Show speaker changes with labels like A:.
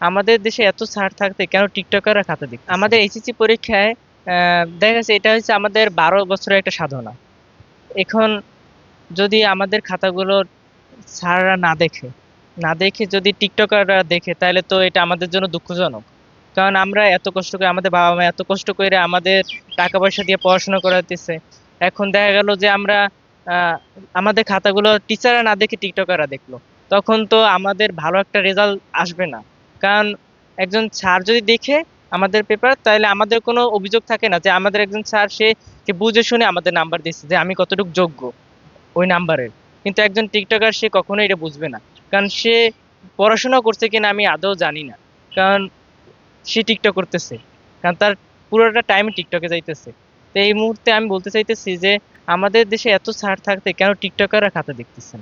A: আমাদের দেশে এত ছাড় থাকতে কেন টিকটকাররা খাতা দিক আমাদের এইচএসসি পরীক্ষায় দেখা গেছে এটা হচ্ছে আমাদের বারো বছরের একটা সাধনা। এখন যদি আমাদের খাতাগুলো স্যাররা না দেখে না দেখে যদি টিকটকাররা দেখে, তাহলে তো এটা আমাদের জন্য দুঃখজনক। কারণ আমরা এত কষ্ট করে, আমাদের বাবা মা এত কষ্ট করে আমাদের টাকা পয়সা দিয়ে পড়াশোনা করাতেছে এখন দেখা গেল যে আমরা আমাদের খাতাগুলো টিচাররা না দেখে টিকটকাররা দেখল। তখন তো আমাদের ভালো একটা রেজাল্ট আসবে না। কারণ একজন স্যার যদি দেখে আমাদের পেপার তাহলে আমাদের কোনো অভিযোগ থাকে না যে আমাদের একজন স্যার সে বুঝে শুনে আমাদের নাম্বার দিচ্ছে যে আমি কতটুকু যোগ্য ওই নাম্বারের কিন্তু একজন টিকটকার সে কখনোই এটা বুঝবে না। কারণ সে পড়াশোনা করছে কিনা আমি আদৌ জানি না। কারণ সে টিকটক করতেছে। কারণ তার পুরোটা টাইম টিকটকে যাইতেছে। তো এই মুহূর্তে আমি বলতে চাইতেছি যে আমাদের দেশে এত ছাড় থাকতে কেন টিকটকাররা খাতা দেখতেছেন